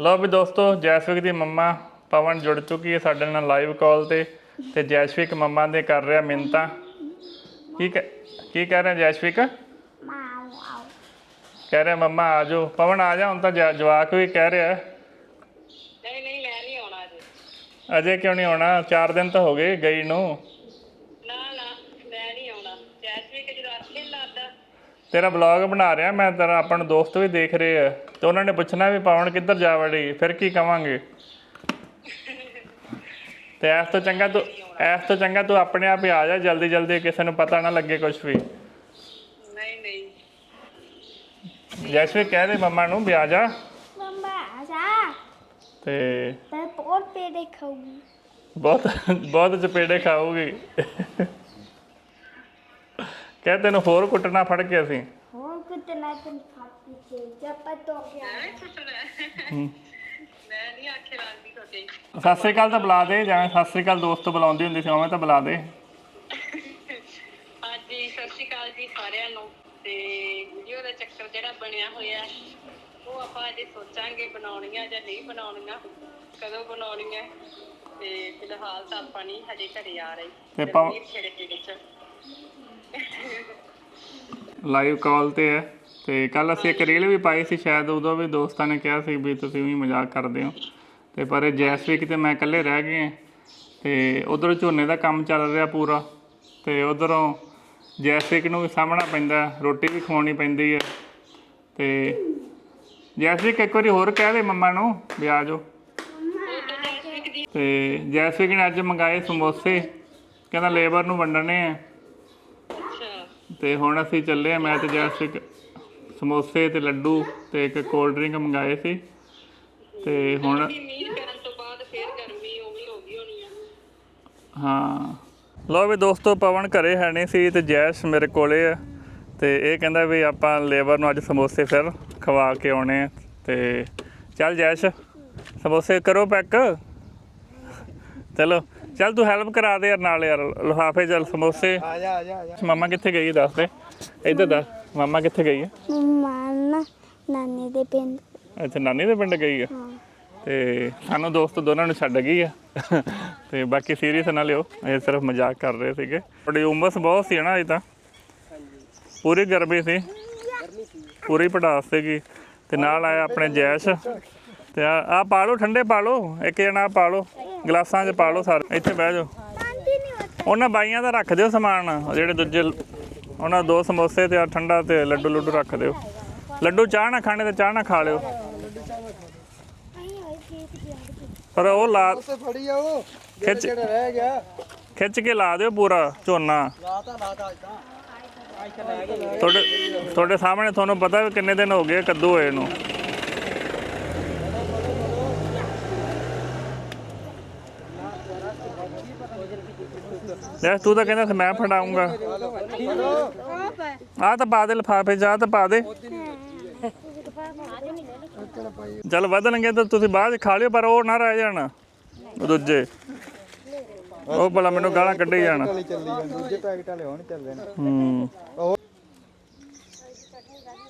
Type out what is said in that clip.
ਲਓ ਵੀ ਦੋਸਤੋ ਜੈਸਵਿਕ ਦੀ ਮੰਮਾ ਪਵਨ ਜੁੜ ਚੁੱਕੀ ਹੈ ਸਾਡੇ ਨਾਲ ਲਾਈਵ ਕਾਲ ਤੇ ਤੇ ਜੈਸਵਿਕ ਮੰਮਾ ਦੇ ਕਰ ਰਿਹਾ ਮਿੰਤਾ ਕੀ ਕਹਿ- ਕੀ ਕਹਿ ਰਿਹਾ ਜੈਸਵਿਕ? ਕਹਿ ਰਿਹਾ ਮੰਮਾ ਆ ਜਾਓ। ਪਵਨ ਆ ਜਾ ਹੁਣ ਤਾਂ ਜਵਾ- ਜਵਾਕ ਵੀ ਕਹਿ ਰਿਹਾ। ਨਹੀਂ ਨਹੀਂ ਮੈਂ ਨਹੀਂ ਆਉਣਾ ਅਜੇ। ਅਜੇ ਕਿਉਂ ਨਹੀਂ ਆਉਣਾ? 4 ਦਿਨ ਤਾਂ ਹੋ ਗਏ ਗਈ ਨਾ ਨਾ ਮੈਂ ਨਹੀਂ ਆਉਣਾ ਜੈਸਮੀਨ ਜਦੋਂ ਅੱਖੇ ਲਾਦਾ ਤੇਰਾ ਬਲੌਗ ਬਣਾ ਰਿਹਾ ਮੈਂ ਤੇਰਾ ਆਪਣ ਦੋਸਤ ਵੀ ਦੇਖ ਰਹੇ ਆ। ਤੇ ਉਹਨਾਂ ਨੇ ਪੁੱਛਣਾ ਵੀ ਪਵਨ ਕਿੱਧਰ ਜਾ ਫਿਰ ਕੀ ਕਵਾਂਗੇ? ਤੇ ਐਸ ਤੋਂ ਚੰਗਾ ਤੂੰ ਐਸ ਤੋਂ ਚੰਗਾ ਤੂੰ ਆਪਣੇ ਆਪ ਹੀ ਆ ਜਾ ਜਲਦੀ ਜਲਦੀ ਕਿਸੇ ਨੂੰ ਪਤਾ ਨਾ ਲੱਗੇ ਕੁਝ ਵੀ। ਨਹੀਂ ਨਹੀਂ। ਕਹਿ ਦੇ ਮੰਮਾ ਨੂੰ ਵੀ ਆ ਜਾ। ਬਹੁਤ ਬਹੁਤ ਚਪੇੜੇ ਖਾਊਗੀ। ਕਹਿ ਤੈਨੂੰ ਹੋਰ ਕੁੱਟਣਾ ਫੜ ਕੇ ਅਸੀਂ। ਹੋਰ ਕੁੱਟਣਾ ਤੈਨੂੰ ਫਾਤੀ ਕੇ ਜੱਪਾ ਤੋਂ ਗਿਆ। ਮੈਂ ਨਹੀਂ ਆਖੇ ਲਾਉਂਦੀ ਤੁਹਾਡੇ। ਸਤਿ ਸ੍ਰੀ ਅਕਾਲ ਤਾਂ ਬੁਲਾ ਦੇ ਜਿਵੇਂ ਸਤਿ ਸ੍ਰੀ ਦੋਸਤ ਬੁਲਾਉਂਦੀ ਹੁੰਦੀ ਸੀ ਉਵੇਂ ਤਾਂ ਬੁਲਾ ਦੇ। ਤੇ ਕਦੋਂ ਬਣਾਉਣੀਆਂ। ਫਿਲਹਾਲ ਤਾਂ ਆਪਾਂ ਨਹੀਂ ਹਜੇ ਘਰੇ ਆ ਰਹੀ। ਤੇ ਪਵ- ਗਰਮੀ ਦੇ ਦੇ ਵਿੱਚ। ਲਾਈਵ ਕਾਲ ਤੇ ਹੈ। ਤੇ ਕੱਲ ਅਸੀਂ ਇੱਕ ਰੀਲ ਵੀ ਪਾਈ ਸੀ, ਸ਼ਾਇਦ ਉਦੋਂ ਵੀ ਦੋਸਤਾਂ ਨੇ ਕਿਹਾ ਸੀ ਵੀ ਤੁਸੀਂ ਵੀ ਮਜ਼ਾਕ ਕਰਦੇ ਹੋ। ਤੇ ਪਰ ਇਹ ਜੈਸਵਿਕ ਤੇ ਮੈਂ ਇਕੱਲੇ ਰਹਿ ਗਏ ਹਾਂ। ਤੇ ਉਧਰ ਝੋਨੇ ਦਾ ਕੰਮ ਚੱਲ ਰਿਹਾ ਪੂਰਾ। ਤੇ ਉਧਰੋਂ ਜੈਸਵਿਕ ਨੂੰ ਵੀ ਸਾਹਮਣਾ ਪੈਂਦਾ ਰੋਟੀ ਵੀ ਖਵਾਉਣੀ ਪੈਂਦੀ ਹੈ। ਤੇ ਜੈਸਵਿਕ ਇੱਕ ਵਾਰੀ ਹੋਰ ਕਹਿ ਦੇ ਮੰਮਾ ਨੂੰ ਵੀ ਆ ਜਾਓ। ਤੇ ਜੈਸਵਿਕ ਨੇ ਅੱਜ ਮੰਗਾਏ ਸਮੋਸੇ, ਕਹਿੰਦਾ ਲੇਬਰ ਨੂੰ ਵੰਡਣੇ ਆ। ਤੇ ਹੁਣ ਅਸੀਂ ਚੱਲੇ ਆ ਮੈਂ ਤੇ ਜੈਸਿਕ ਸਮੋਸੇ ਤੇ ਲੱਡੂ ਤੇ ਇੱਕ ਕੋਲਡ ਡਰਿੰਕ ਮੰਗਾਏ ਸੀ। ਤੇ ਹੁਣ ਵੀ ਮੀਂਹ ਕਰਨ ਤੋਂ ਬਾਅਦ ਫੇਰ ਗਰਮੀ ਉਵੇਂ ਹੋ ਗਈ ਹੋਣੀ ਆ। ਹਾਂ। ਲੋ ਵੀ ਦੋਸਤੋ ਪਵਨ ਘਰੇ ਹੈ ਨਹੀਂ ਸੀ ਤੇ ਜੈਸ਼ ਮੇਰੇ ਕੋਲੇ ਆ। ਤੇ ਇਹ ਕਹਿੰਦਾ ਵੀ ਆਪਾਂ ਲੇਬਰ ਨੂੰ ਅੱਜ ਸਮੋਸੇ ਫਿਰ ਖਵਾ ਕੇ ਆਉਣੇ ਆ। ਤੇ ਚੱਲ ਜੈਸ਼ ਸਮੋਸੇ ਕਰੋ ਪੈਕ। ਚਲੋ। ਚੱਲ ਤੂੰ ਹੈਲਪ ਕਰਾ ਦੇ ਯਾਰ ਨਾਲ ਯਾਰ ਲਫਾਫੇ ਚੱਲ ਸਮੋਸੇ। ਆ ਜਾ ਆ ਜਾ ਆ ਜਾ ਮਾਮਾ ਕਿੱਥੇ ਗਈ ਦੱਸ ਦੇ। ਇੱਧਰ ਦੱਸ ਮਾਮਾ ਕਿੱਥੇ ਗਈ ਹੈ? ਮਾਮਾ ਨਾਨੀ ਦੇ ਪਿੰਡ। ਅੱਛਾ ਨਾਨੀ ਦੇ ਪਿੰਡ ਗਈ ਹੈ? ਤੇ ਸਾਨੂੰ ਦੋਸਤ ਦੋਨਾਂ ਨੂੰ ਛੱਡ ਗਈ ਆ ਤੇ ਬਾਕੀ ਸੀਰੀਅਸ ਨਾ ਲਿਓ ਇਹ ਸਿਰਫ ਮਜ਼ਾਕ ਕਰ ਰਹੇ ਸੀਗੇ। ਤੁਹਾਡੀ ਉਮਸ ਬਹੁਤ ਸੀ ਨਾ ਅਜੇ ਤਾਂ। ਪੂਰੀ ਗਰਮੀ ਸੀ। ਪੂਰੀ ਪੜਾਸ ਸੀਗੀ। ਤੇ ਨਾਲ ਆਇਆ ਆਪਣੇ ਜੈਸ਼। ਤੇ ਆ ਆ ਪਾ ਲਓ ਠੰਡੇ ਪਾ ਲਓ ਇੱਕ ਜਣਾ ਪਾ ਲਓ ਗਲਾਸਾਂ 'ਚ ਪਾ ਲਓ ਸਾਰੇ। ਇੱਥੇ ਬਹਿ ਜਾਓ। ਉਹਨਾਂ ਬਾਈਆਂ ਦਾ ਰੱਖ ਦਿਓ ਸਮਾਨ। ਜਿਹੜੇ ਦੂਜੇ ਉਹਨਾਂ ਦੋ ਸਮੋਸੇ ਤੇ ਆ ਠੰਡਾ ਤੇ ਲੱਡੂ ਲੱਡੂ ਰੱਖ ਦਿਓ। ਲੱਡੂ ਚਾਹ ਨਾ ਖਾਣੇ ਤੇ ਚਾਹ ਨਾ ਖਾ ਲਿਓ। ਪਰ ਉਹ ਲਾ ਖਿੱਚ ਕੇ ਲਾ ਦਿਓ ਪੂਰਾ ਝੋਨਾ। ਤੁਹਾਡੇ ਤੁਹਾਡੇ ਸਾਹਮਣੇ ਤੁਹਾਨੂੰ ਪਤਾ ਕਿੰਨੇ ਦਿਨ ਹੋ ਗਏ ਕੱਦੂ ਹੋਏ ਨੂੰ। ਲੈ ਤੂੰ ਤਾਂ ਕਹਿੰਦਾ ਸੀ ਮੈਂ ਫੜਾਉਂਗਾ। ਆ ਤਾਂ ਪਾ ਦੇ ਲਿਫਾਫੇ ਜਾ ਤਾਂ ਪਾ ਦੇ। ਚੱਲ ਵਧਣਗੇ ਤਾਂ ਤੁਸੀਂ ਬਾਅਦ 'ਚ ਖਾ ਲਿਓ ਪਰ ਉਹ ਨਾ ਰਹਿ ਜਾਣ ਦੂਜੇ। ਉਹ ਭਲਾ ਮੈਨੂੰ ਗਾਲਾਂ ਕੱਢੀ ਜਾਣ। ਚੱਲੀ ਚੱਲੀ ਜਾਂਦੀ ਦੂਜੇ ਪੈਕਟ ਵਾਲੇ ਹੁਣ ਚੱਲਦੇ ਨੇ। ਹੂੰ।